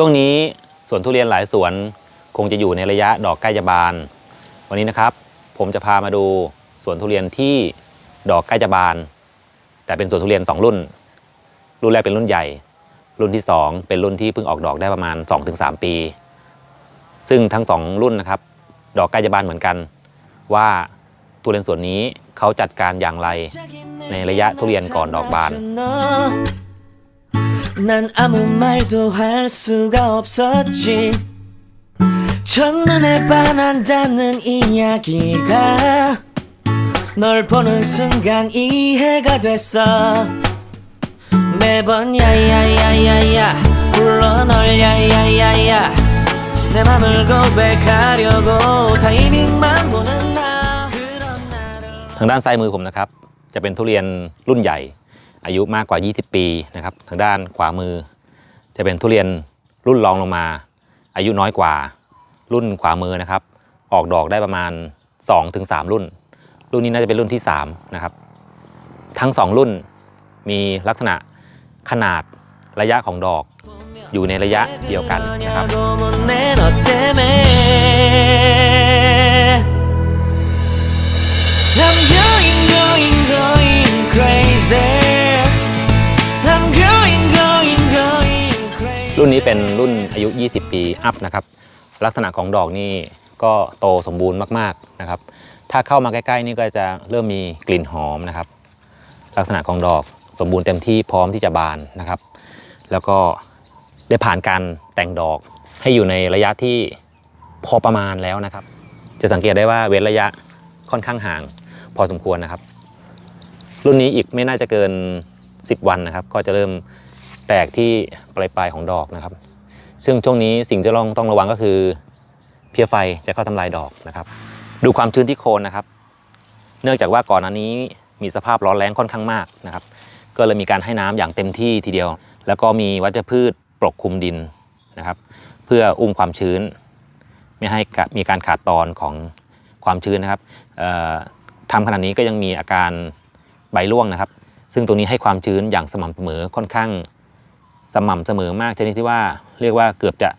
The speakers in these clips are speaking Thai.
ช่วงนี้สวนทุเรียนหลายสวนคงจะอยู่ในระยะดอกใกล้จะบาน วันนี้นะครับ ผมจะพามาดูสวนทุเรียนที่ดอกใกล้จะบาน แต่เป็นสวนทุเรียน 2 รุ่น รุ่นแรกเป็นรุ่นใหญ่ รุ่นที่ 2 เป็นรุ่นที่เพิ่งออกดอกได้ประมาณ 2-3 ปี ซึ่งทั้งสองรุ่นนะครับ ดอกใกล้จะบานเหมือนกัน ว่าทุเรียนสวนนี้เขาจัดการอย่างไรในระยะทุเรียนก่อนดอกบาน 난 아무 말도 할 수가 없었지 첫눈에 반한다는 이야기가 널 보는 순간 이해가 됐어 매번 야야야야야 불러 널 야야야야 내 맘을 고백하려고 타이밍만 보는 나 그런 나를 ทางด้านซ้ายมือผมนะครับ จะเป็นทุเรียนรุ่นใหญ่ อายุมากกว่า 20 ปีนะครับทางด้านขวามือ จะเป็นทุเรียนรุ่นรองลงมา อายุน้อยกว่ารุ่นขวามือนะครับ ออกดอกได้ประมาณ 2-3 รุ่น รุ่นนี้น่าจะเป็นรุ่นที่3นะครับทั้ง 2 รุ่นมีลักษณะขนาดระยะของดอกอยู่ในระยะเดียวกันนะครับ I'm going, going, going crazy. รุ่นนี้เป็นรุ่นอายุ 20 ปีอัพนะครับ ลักษณะของดอกนี่ก็โตสมบูรณ์มากๆนะครับ ถ้าเข้ามาใกล้ๆนี่ก็จะเริ่มมีกลิ่นหอมนะครับ ลักษณะของดอกสมบูรณ์เต็มที่พร้อมที่จะบานนะครับ แล้วก็ได้ผ่านการแต่งดอกให้อยู่ในระยะที่พอประมาณแล้วนะครับ จะสังเกตได้ว่าเว้นระยะค่อนข้างห่าง พอสมควรนะครับ รุ่นนี้อีกไม่น่าจะเกิน 10 วันนะครับ ก็จะเริ่ม แตกที่ปลายปลายของดอกนะครับ ซึ่งช่วงนี้สิ่งที่ต้องต้องระวังก็คือ เพียไฟจะเข้าทำลายดอกนะครับ ดูความชื้นที่โคนนะครับ เนื่องจากว่าก่อนอันนี้มีสภาพร้อนแรงค่อนข้างมากนะครับ ก็เลยมีการให้น้ำอย่างเต็มที่ทีเดียว แล้วก็มีวัชพืชปกคลุมดินนะครับ เพื่ออุ้มความชื้น ไม่ให้มีการขาดตอนของความชื้นนะครับเอ่อทำขนาดนี้ก็ยังมีอาการใบร่วงนะครับ ซึ่งตรงนี้ให้ความชื้นอย่างสม่ำเสมอค่อนข้าง สม่ำเสมอมากชนิดที่ว่าเรียกว่าเกือบจะ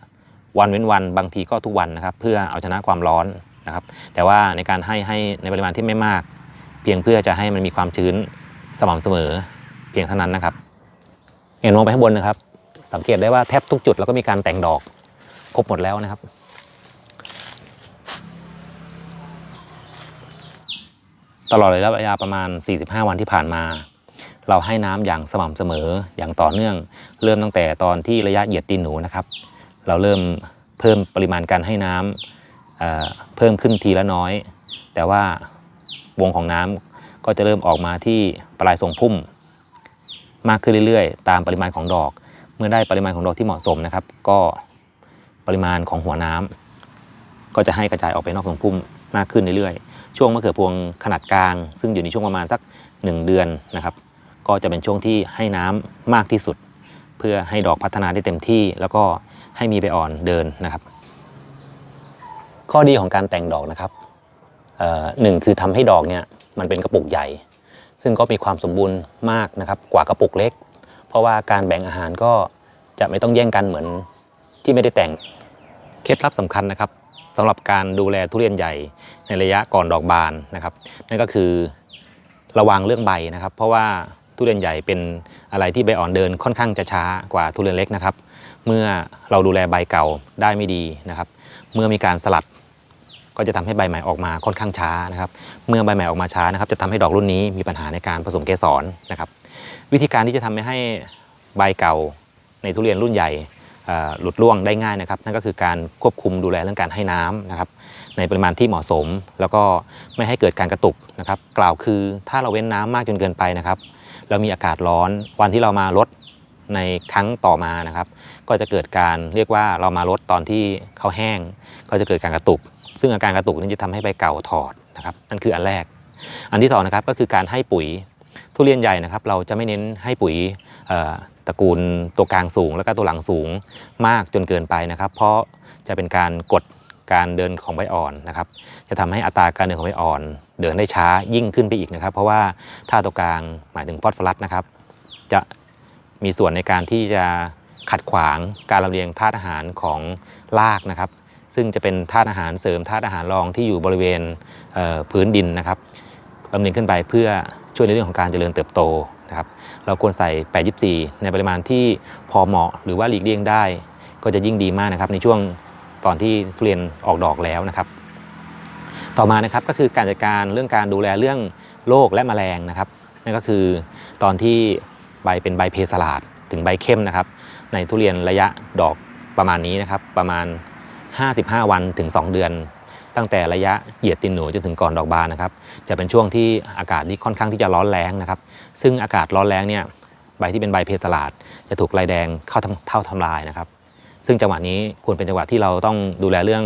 วันเว้นวันบางทีก็ทุกวันนะครับ เพื่อเอาชนะความร้อนนะครับ แต่ว่าในการให้ให้ในปริมาณที่ไม่มาก เพียงเพื่อจะให้มันมีความชื้นสม่ำเสมอเพียงเท่านั้นนะครับเห็นมองไปข้างบนนะครับ สังเกตได้ว่าแทบทุกจุดแล้วก็มีการแต่งดอกครบหมดแล้วนะครับตลอดระยะเวลาประมาณ 45 วันที่ผ่านมา เราให้น้ำอย่างสม่ำเสมออย่างต่อเนื่อง เริ่มตั้งแต่ตอนที่ระยะเหยียดตีนหนูนะครับ เราเริ่มเพิ่มปริมาณการให้น้ำเเพิ่มขึ้นทีละน้อย แต่ว่าวงของน้ำก็จะเริ่มออกมาที่ปลายทรงพุ่ม มากขึ้นเรื่อยๆ ตามปริมาณของดอก เมื่อได้ปริมาณของดอกที่เหมาะสมนะครับ ก็ปริมาณของหัวน้ำก็จะให้กระจายออกไปนอกทรงพุ่มมากขึ้นเรื่อยๆ ช่วงมะเขือพวงขนาดกลาง ซึ่งอยู่ในช่วงประมาณสัก 1 เดือนนะครับ ก็จะเป็นช่วงที่ให้น้ำมากที่สุด เพื่อให้ดอกพัฒนาได้เต็มที่ แล้วก็ให้มีใบอ่อนเดินนะครับ ข้อดีของการแต่งดอกนะครับหนึ่งคือทำให้ดอกเนี่ยมันเป็นกระปุกใหญ่ ซึ่งก็มีความสมบูรณ์มากนะครับกว่ากระปุกเล็ก เพราะว่าการแบ่งอาหารก็จะไม่ต้องแย่งกันเหมือนที่ไม่ได้แต่งเคล็ดลับสำคัญนะครับสำหรับการดูแลทุเรียนใหญ่ในระยะก่อนดอกบานนะครับ นั่นก็คือระวังเรื่องใบนะครับ เพราะว่า ทุเรียนใหญ่เป็นอะไรที่ใบอ่อนเดินค่อนข้างจะช้ากว่าทุเรียนเล็กนะครับ เมื่อเราดูแลใบเก่าได้ไม่ดีนะครับ เมื่อมีการสลัดก็จะทำให้ใบใหม่ออกมาค่อนข้างช้านะครับ เมื่อใบใหม่ออกมาช้านะครับ จะทำให้ดอกรุ่นนี้มีปัญหาในการผสมเกสรนะครับ วิธีการที่จะทำให้ใบเก่าในทุเรียนรุ่นใหญ่หลุดร่วงได้ง่ายนะครับ นั่นก็คือการควบคุมดูแลเรื่องการให้น้ำนะครับ ในปริมาณที่เหมาะสม แล้วก็ไม่ให้เกิดการกระตุกนะครับ กล่าวคือถ้าเราเว้นน้ำมากจนเกินไปนะครับ แล้วมีอากาศร้อนวันที่เรามาลดในครั้งต่อมานะครับ ก็จะเกิดการเรียกว่าเรามาลดตอนที่เขาแห้ง ก็จะเกิดการกระตุก ซึ่งอาการกระตุกนี้จะทำให้ใบเก่าถอดนะครับนั่นคืออันแรก อันที่สองนะครับก็คือการให้ปุ๋ยทุเรียนใหญ่นะครับ เราจะไม่เน้นให้ปุ๋ยตระกูลตัวกลางสูง แล้วก็ตัวหลังสูงมากจนเกินไปนะครับ เพราะจะเป็นการกด การเดินของใบอ่อนนะครับ จะทำให้อัตราการเดินของใบอ่อน เดินได้ช้ายิ่งขึ้นไปอีกนะครับ เพราะว่าถ้าตัวกลางหมายถึงฟอสฟอรัสนะครับ จะมีส่วนในการที่จะขัดขวางการลำเลียงธาตุอาหารของรากนะครับ ซึ่งจะเป็นธาตุอาหารเสริมธาตุอาหารรองที่อยู่บริเวณเพื้นดินนะครับลำเลียงขึ้นไปเพื่อช่วยในเรื่องของการเจริญเติบโตนะครับ เราควรใส่ 824 ในปริมาณที่พอเหมาะหรือว่าหลีกเลี่ยงได้ ก็จะยิ่งดีมากนะครับในช่วง ตอนที่ทุเรียนออกดอกแล้วนะครับ ต่อมานะครับก็คือการจัดการเรื่องการดูแลเรื่องโรคและแมลงนะครับนั่นก็คือตอนที่ใบเป็นใบเพสลาดถึงใบเข้มนะครับ ในทุเรียนระยะดอกประมาณนี้นะครับ ประมาณ 55 วันถึง 2 เดือน ตั้งแต่ระยะเหยียดตินหนูจนถึงก่อนดอกบานนะครับ จะเป็นช่วงที่อากาศที่ค่อนข้างที่จะร้อนแรงนะครับ ซึ่งอากาศร้อนแรงเนี่ยใบที่เป็นใบเพสลาดจะถูกลายแดงเข้าเท่าทำลายนะครับ ซึ่งจังหวะนี้ควรเป็นจังหวะที่เราต้องดูแลเรื่อง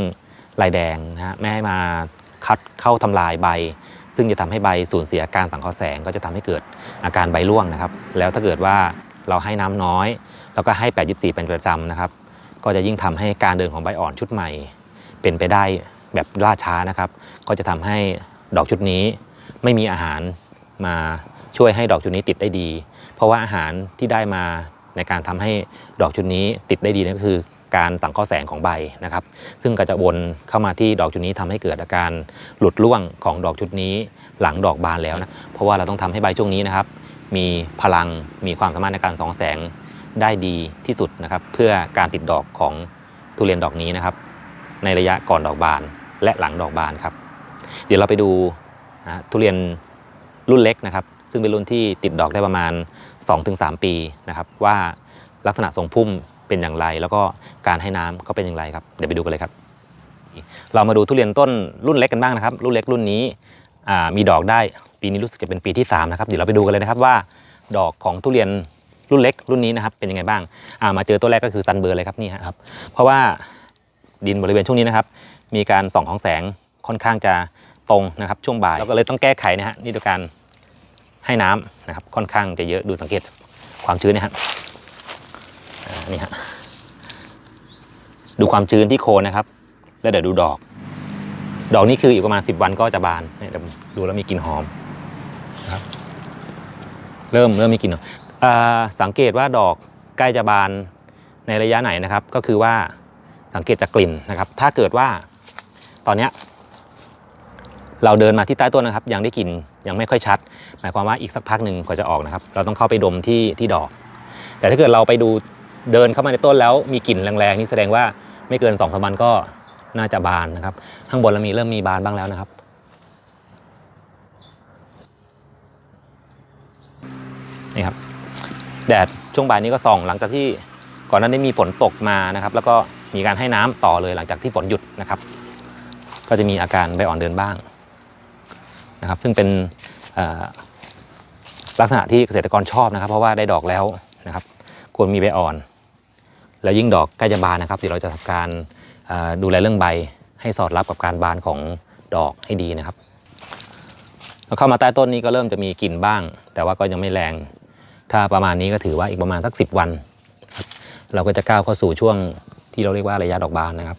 ลายแดงนะฮะไม่ให้มาคัดเข้าทำลายใบ ซึ่งจะทำให้ใบสูญเสียการสังเคราะห์แสงก็จะทำให้เกิดอาการใบร่วงนะครับ แล้วถ้าเกิดว่าเราให้น้ำน้อย แล้วก็ให้ 824 เป็นประจำนะครับ ก็จะยิ่งทำให้การเดินของใบอ่อนชุดใหม่ เป็นไปได้แบบล่าช้านะครับ ก็จะทำให้ดอกชุดนี้ไม่มีอาหารมาช่วยให้ดอกชุดนี้ติดได้ดี เพราะว่าอาหารที่ได้มาในการทำให้ดอกชุดนี้ติดได้ดีนั่นก็คือ การสังเคราะห์แสงของใบนะครับ ซึ่งก็จะวนเข้ามาที่ดอกชุดนี้ทำให้เกิดอาการหลุดร่วงของดอกชุดนี้หลังดอกบานแล้วนะเพราะว่าเราต้องทำให้ใบช่วงนี้นะครับ มีพลังมีความสามารถในการส่องแสงได้ดีที่สุดนะครับ เพื่อการติดดอกของทุเรียนดอกนี้นะครับ ในระยะก่อนดอกบานและหลังดอกบานครับ เดี๋ยวเราไปดูทุเรียนรุ่นเล็กนะครับ ซึ่งเป็นรุ่นที่ติดดอกได้ประมาณ 2-3 ปีนะครับ ว่าลักษณะทรงพุ่ม เป็นอย่างไร แล้วก็การให้น้ำก็เป็นอย่างไรครับเดี๋ยวไปดูกันเลยครับ เรามาดูทุเรียนต้นรุ่นเล็กกันบ้างนะครับ รุ่นเล็กรุ่นนี้มีดอกได้ปีนี้รู้สึกจะเป็นปีที่3นะครับเดี๋ยวเราไปดูกันเลยนะครับว่าดอกของทุเรียนรุ่นเล็กรุ่นนี้นะครับเป็นยังไงบ้างามาเจอตัวแรกก็คือซันเบอร์เลยครับนี่ครับเพราะว่าดินบริเวณช่วงนี้นะครับ มีการส่องของแสงค่อนข้างจะตรงนะครับช่วงบ่ายเราก็เลยต้องแก้ไขนะฮะนี่ด้วยการให้น้ำนะครับค่อนข้างจะเยอะดูสังเกตความชื้นนะฮะอ่า นี่ฮะดูความชื้นที่โคนนะครับ แล้วเดี๋ยวดูดอก ดอกนี่คืออีกประมาณ 10 วันก็จะบานเนี่ยดูแล้วมีกลิ่นหอมนะครับ เริ่มเริ่มมีกลิ่นหอมสังเกตว่าดอกใกล้จะบานในระยะไหนนะครับ ก็คือว่าสังเกตจากกลิ่นนะครับ ถ้าเกิดว่าตอนเนี้ยเราเดินมาที่ใต้ต้นนะครับ ยังได้กลิ่นยังไม่ค่อยชัด หมายความว่าอีกสักพักหนึ่งกว่าจะออกนะครับ เราต้องเข้าไปดมที่ที่ดอก แต่ถ้าเกิดเราไปดู เดินเข้ามาในต้นแล้วมีกลิ่นแรงๆนี่แสดงว่าไม่เกิน2องสามวันก็น่าจะบานนะครับ ข้างบนเรามีเริ่มมีบานบ้างแล้วนะครับ นี่ครับ แดดช่วงบ่ายนี้ก็ส่อง หลังจากที่ก่อนหน้านี้มีฝนตกมานะครับ แล้วก็มีการให้น้ำต่อเลยหลังจากที่ฝนหยุดนะครับ ก็จะมีอาการใบอ่อนเดินบ้างนะครับ ซึ่งเป็นลักษณะที่เกษตรกรชอบนะครับ เพราะว่าได้ดอกแล้วนะครับ ควรมีใบอ่อน แล้วยิ่งดอกใกล้จะบานนะครับเดี๋ยวเราจะทำการดูแลเรื่องใบ ให้สอดรับกับการบานของดอกให้ดีนะครับเราเข้ามาใต้ต้นนี้ก็เริ่มจะมีกลิ่นบ้าง แต่ว่าก็ยังไม่แรง ถ้าประมาณนี้ก็ถือว่าอีกประมาณสักสิวัน เราก็จะก้าวเข้าสู่ช่วงที่เราเรียกว่าระยะดอกบานนะครับ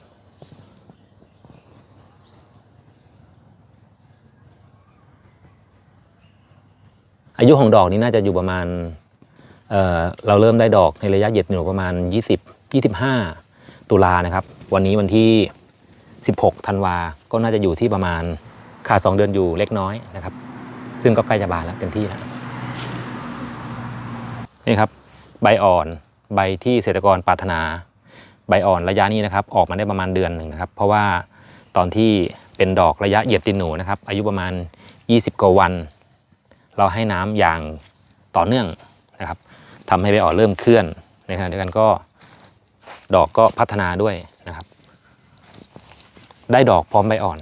อายุของดอกนี้น่าจะอยู่ประมาณเเราเริ่มได้ดอกในระยะเหยียดหนูประมาณ 20 25 ตุลานะครับ วันนี้วันที่ 16 ธันวา ก็น่าจะอยู่ที่ประมาณขาด2เดือนอยู่เล็กน้อยนะครับ ซึ่งก็ใกล้จะบานแล้วเต็มที่แล้ว นี่ครับ ใบอ่อนใบที่เกษตรกรปรารถนา ใบอ่อนระยะนี้นะครับ ออกมาได้ประมาณเดือนหนึ่งนะครับ เพราะว่าตอนที่เป็นดอกระยะเหยียดตินหนูนะครับ อายุประมาณ 20 กว่าวัน เราให้น้ำอย่างต่อเนื่องนะครับทำให้ใบอ่อนเริ่มเคลื่อนในขณะเดียวกันก็ ดอกก็พัฒนาด้วยนะครับ ได้ดอกพร้อมใบอ่อน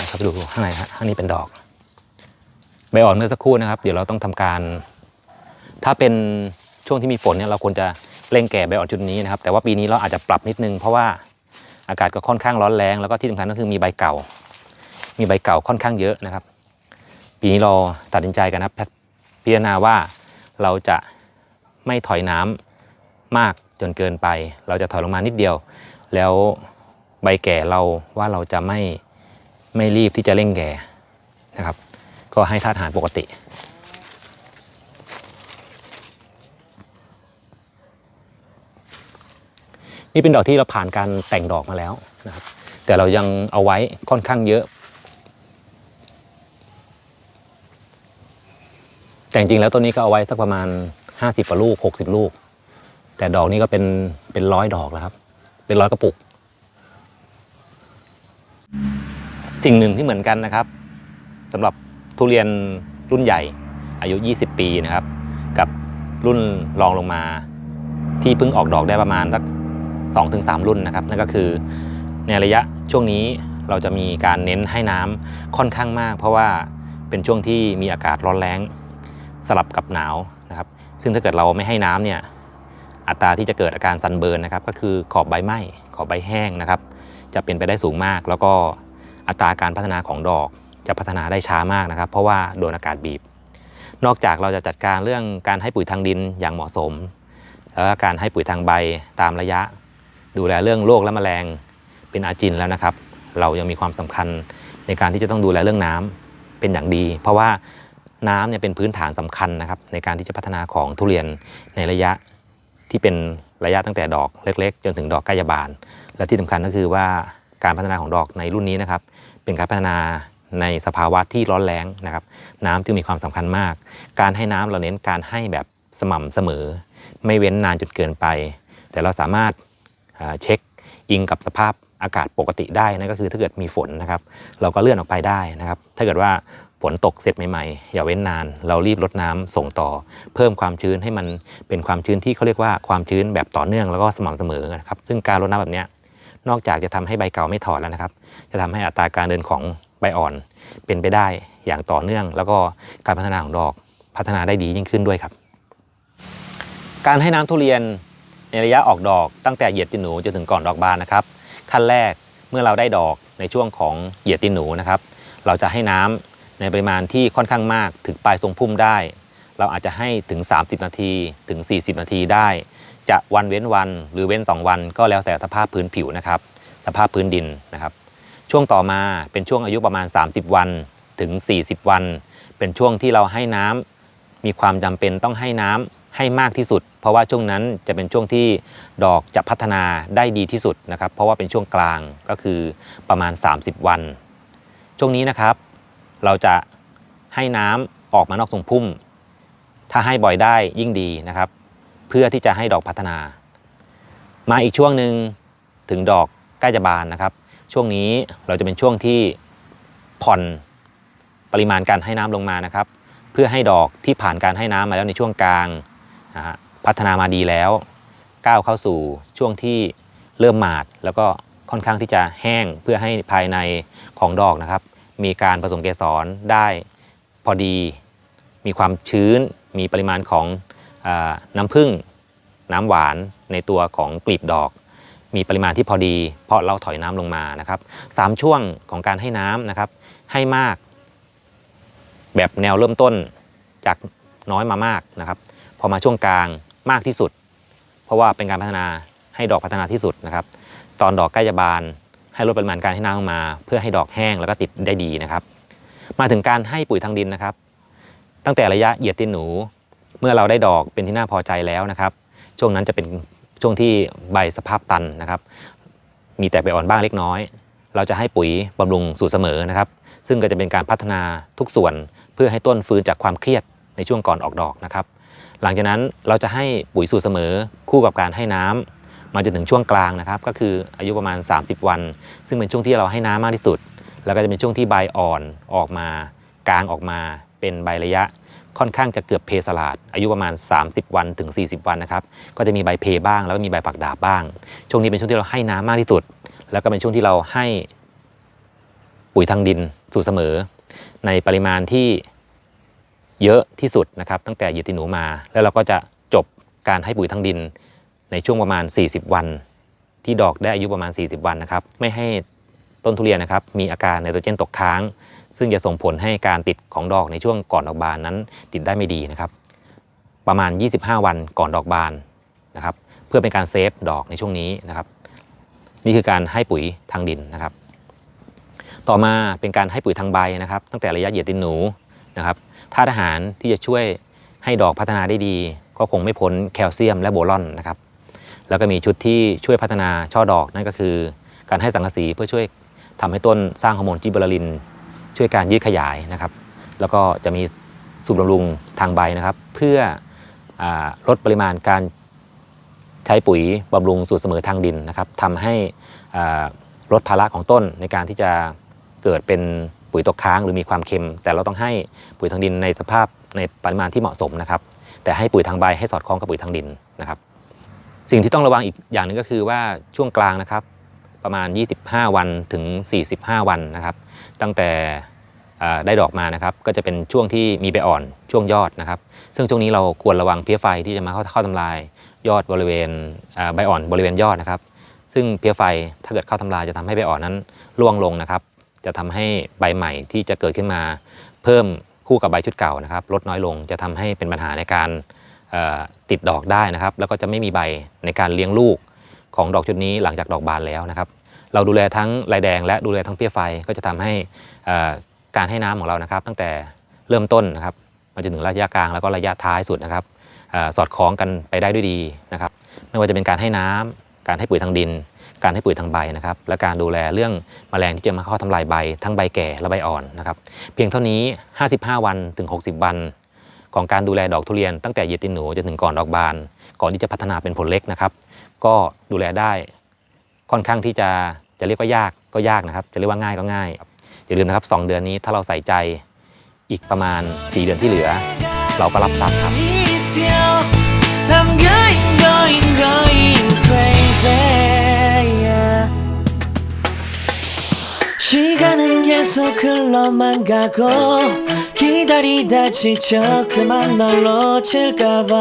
นะครับดูข้างในฮะอันนี้เป็นดอก ใบอ่อนเมื่อสักครู่นะครับ เดี๋ยวเราต้องทำการ ถ้าเป็นช่วงที่มีฝนเนี่ยเราควรจะเร่งแก่ใบอ่อนจุดนี้นะครับ แต่ว่าปีนี้เราอาจจะปรับนิดนึงเพราะว่าอากาศก็ค่อนข้างร้อนแรงแล้วก็ที่สำคัญก็คือมีใบเก่า มีใบเก่าค่อนข้างเยอะนะครับ ปีนี้เราตัดสินใจกันนะพิจารณาว่าเราจะไม่ถอยน้ำมากจนเกินไป เราจะถอยลงมานิดเดียว แล้วใบแก่เราว่าเราจะไม่ไม่รีบที่จะเร่งแก่นะครับ ก็ให้ธาตุอาหารปกตินี่เป็นดอกที่เราผ่านการแต่งดอกมาแล้วนะครับ แต่เรายังเอาไว้ค่อนข้างเยอะ แต่จริงๆแล้วต้นนี้ก็เอาไว้สักประมาณ 50กว่าลูก 60 ลูก แต่ดอกนี้ก็เป็นเป็นร้อยดอกแล้วครับ เป็นร้อยกระปุก สิ่งหนึ่งที่เหมือนกันนะครับสำหรับทุเรียนรุ่นใหญ่อายุ 20 ปีนะครับ กับรุ่นรองลงมา ที่เพิ่งออกดอกได้ประมาณสัก2-3 รุ่นนะครับ นั่นก็คือในระยะช่วงนี้เราจะมีการเน้นให้น้ำค่อนข้างมาก เพราะว่าเป็นช่วงที่มีอากาศร้อนแรง สลับกับหนาวนะครับซึ่งถ้าเกิดเราไม่ให้น้ำเนี่ยอัตราที่จะเกิดอาการซันเบิร์นนะครับก็คือขอบใบไหม้ขอบใบแห้งนะครับ จะเป็นไปได้สูงมาก แล้วก็อัตราการพัฒนาของดอกจะพัฒนาได้ช้ามากนะครับ เพราะว่าโดนอากาศบีบ นอกจากเราจะจัดการเรื่องการให้ปุ๋ยทางดินอย่างเหมาะสม แล้วก็การให้ปุ๋ยทางใบตามระยะ ดูแลเรื่องโรคและแมลงเป็นอาจินแล้วนะครับ เรายังมีความสำคัญในการที่จะต้องดูแลเรื่องน้ำเป็นอย่างดี เพราะว่า น้ำเนี่ยเป็นพื้นฐานสำคัญนะครับในการที่จะพัฒนาของทุเรียนในระยะที่เป็นระยะตั้งแต่ดอกเล็ก ๆ จนถึงดอกใกล้จะบาน และที่สำคัญก็คือว่าการพัฒนาของดอกในรุ่นนี้นะครับ เป็นการพัฒนาในสภาวะที่ร้อนแรงนะครับ น้ำจึงมีความสำคัญมาก การให้น้ำเราเน้นการให้แบบสม่ำเสมอ ไม่เว้นนานจนเกินไป แต่เราสามารถเช็คอิงกับสภาพอากาศปกติได้นั่นก็คือถ้าเกิดมีฝนนะครับ เราก็เลื่อนออกไปได้นะครับ ถ้าเกิดว่า นตกเสร็จใหม่ๆ อย่าเว้นนาน เรารีบลดน้ำส่งต่อ เพิ่มความชื้นให้มันเป็นความชื้นที่เขาเรียกว่าความชื้นแบบต่อเนื่องแล้วก็สม่ำเสมอนะครับซึ่งการลดน้ำแบบนี้นอกจากจะทำให้ใบเก่าไม่ถอดแล้วนะครับ จะทำให้อัตราการเดินของใบอ่อนเป็นไปได้อย่างต่อเนื่อง แล้วก็การพัฒนาของดอกพัฒนาได้ดียิ่งขึ้นด้วยครับ การให้น้ำทุเรียนในระยะออกดอกตั้งแต่เหยียดตินหนูจนถึงก่อนดอกบานนะครับ ขั้นแรกเมื่อเราได้ดอกในช่วงของเหยียดตินหนูนะครับ เราจะให้น้ำ ในปริมาณที่ค่อนข้างมากถึงปลายทรงพุ่มได้ เราอาจจะให้ถึง 30 นาทีถึง 40 นาทีได้ จะวันเว้นวันหรือเว้น 2 วันก็แล้วแต่สภาพพื้นผิวนะครับสภาพพื้นดินนะครับ ช่วงต่อมาเป็นช่วงอายุประมาณ 30 วันถึง 40 วัน เป็นช่วงที่เราให้น้ำมีความจำเป็นต้องให้น้ำให้มากที่สุด เพราะว่าช่วงนั้นจะเป็นช่วงที่ดอกจะพัฒนาได้ดีที่สุดนะครับ เพราะว่าเป็นช่วงกลางก็คือประมาณ 30 วัน ช่วงนี้นะครับ เราจะให้น้ำออกมานอกทรงพุ่ม ถ้าให้บ่อยได้ยิ่งดีนะครับ เพื่อที่จะให้ดอกพัฒนา มาอีกช่วงหนึ่งถึงดอกใกล้จะบานนะครับ ช่วงนี้เราจะเป็นช่วงที่ผ่อนปริมาณการให้น้ำลงมานะครับ เพื่อให้ดอกที่ผ่านการให้น้ำมาแล้วในช่วงกลางนะฮะพัฒนามาดีแล้ว ก้าวเข้าสู่ช่วงที่เริ่มหมาดแล้วก็ค่อนข้างที่จะแห้งเพื่อให้ภายในของดอกนะครับ มีการผสมเกสรได้พอดี มีความชื้น มีปริมาณของอน้ำผึ้งน้ำหวานในตัวของกลีบดอก มีปริมาณที่พอดี เพราะเราถอยน้ำลงมานะครับสามช่วงของการให้น้ำนะครับ ให้มาก แบบแนวเริ่มต้นจากน้อยมามากนะครับ พอมาช่วงกลางมากที่สุด เพราะว่าเป็นการพัฒนาให้ดอกพัฒนาที่สุดนะครับ ตอนดอกใกล้จะบาน ให้ลดปริมาณการให้น้ำลงมา เพื่อให้ดอกแห้งแล้วก็ติดได้ดีนะครับ มาถึงการให้ปุ๋ยทางดินนะครับ ตั้งแต่ระยะเหยียดตีนหนู เมื่อเราได้ดอกเป็นที่น่าพอใจแล้วนะครับ ช่วงนั้นจะเป็นช่วงที่ใบสภาพตันนะครับ มีแตกใบอ่อนบ้างเล็กน้อย เราจะให้ปุ๋ยบำรุงสูตรเสมอนะครับ ซึ่งก็จะเป็นการพัฒนาทุกส่วน เพื่อให้ต้นฟื้นจากความเครียดในช่วงก่อนออกดอกนะครับ หลังจากนั้นเราจะให้ปุ๋ยสูตรเสมอคู่กับการให้น้ำ มาจนถึงช่วงกลางนะครับ ก็คืออายุประมาณ 30 วัน ซึ่งเป็นช่วงที่เราให้น้ำมากที่สุด แล้วก็จะเป็นช่วงที่ใบอ่อนออกมากลางออกมาเป็นใบระยะค่อนข้างจะเกือบเพสลาด อายุประมาณ 30 วันถึง 40 วันนะครับ ก็จะมีใบเพบ้าง แล้วก็มีใบปักดาบบ้าง ช่วงนี้เป็นช่วงที่เราให้น้ำมากที่สุด แล้วก็เป็นช่วงที่เราให้ปุ๋ยทางดินสูตรเสมอ ในปริมาณที่เยอะที่สุดนะครับ ตั้งแต่หยีติหนูมา แล้วเราก็จะจบการให้ปุ๋ยทางดิน ในช่วงประมาณ 40 วัน ที่ดอกได้อายุประมาณ 40 วันนะครับไม่ให้ต้นทุเรียนนะครับมีอาการไนโตรเจนตกค้าง ซึ่งจะส่งผลให้การติดของดอกในช่วงก่อนดอกบานนั้นติดได้ไม่ดีนะครับประมาณ 25 วันก่อนดอกบานนะครับเพื่อเป็นการเซฟดอกในช่วงนี้นะครับนี่คือการให้ปุ๋ยทางดินนะครับ ต่อมาเป็นการให้ปุ๋ยทางใบนะครับ ตั้งแต่ระยะเหยียดตินหนูนะครับธาตุอาหารที่จะช่วยให้ดอกพัฒนาได้ดี ก็คงไม่พ้นแคลเซียมและโบรอนนะครับ แล้วก็มีชุดที่ช่วยพัฒนาช่อดอกนั่นก็คือ การให้สังกะสีเพื่อช่วยทำให้ต้นสร้างฮอร์โมนจิบเบอรลิน ช่วยการยืดขยายนะครับ แล้วก็จะมีสูบบำรุงทางใบนะครับ เพื่ออลดปริมาณการใช้ปุ๋ยบำรุงสูตรเสมอทางดินนะครับทำให้ลดภาระของต้นในการที่จะเกิดเป็นปุ๋ยตกค้างหรือมีความเค็ม แต่เราต้องให้ปุ๋ยทางดินในสภาพในปริมาณที่เหมาะสมนะครับ แต่ให้ปุ๋ยทางใบให้สอดคล้องกับปุ๋ยทางดินนะครับ สิ่งที่ต้องระวังอีกอย่างหนึงก็คือว่าช่วงกลางนะครับ ประมาณ 25 วันถึง 45 วันนะครับ ตั้งแต่ได้ดอกมานะครับ ก็จะเป็นช่วงที่มีใบอ่อนช่วงยอดนะครับ ซึ่งช่วงนี้เราควรระวังเพี้ยไฟที่จะมาเข้าเข้าทำลายยอดบริเวณใบอ่อนบริเวณยอดนะครับ ซึ่งเพี้ยไฟถ้าเกิดเข้าทำลายจะทำให้ใบอ่อนนั้นร่วงลงนะครับ จะทำให้ใบใหม่ที่จะเกิดขึ้นมา เพิ่มคู่กับใบชุดเก่านะครับลดน้อยลง จะทำให้เป็นปัญหาในการ ติดดอกได้นะครับ แล้วก็จะไม่มีใบในการเลี้ยงลูกของดอกชุดนี้หลังจากดอกบานแล้วนะครับ เราดูแลทั้งลายแดงและดูแลทั้งเพี้ยไฟก็จะทำให้การให้น้ำของเรานะครับ ตั้งแต่เริ่มต้นนะครับมาจนถึงระยะกลางแล้วก็ระยะท้ายสุดนะครับอสอดคล้องกันไปได้ด้วยดีนะครับ ไม่ว่าจะเป็นการให้น้ำการให้ปุ๋ยทางดิน การให้ปุ๋ยทางใบนะครับ และการดูแลเรื่องแมลงที่จะมาเข้าทำลายใบ ทั้งใบแก่และใบอ่อนนะครับ เพียงเท่านี้ 55 วันถึง 60 วัน ของการดูแลดอกทุเรียน ตั้งแต่เหยียดตินหนูจนถึงก่อนดอกบาน ก่อนที่จะพัฒนาเป็นผลเล็กนะครับ ก็ดูแลได้ค่อนข้างที่จะจะเรียกว่ายากก็ยากนะครับ จะเรียกว่าง่ายก็ง่ายอย่าลืมนะครับ 2 เดือนนี้ถ้าเราใส่ใจอีกประมาณ 4 เดือนที่เหลือ เราก็รับทรัพย์ครับ I'm going going going crazy yeah. 시간은 계속 흘러만 가고 기다리다 지쳐 그만 널 놓칠까봐.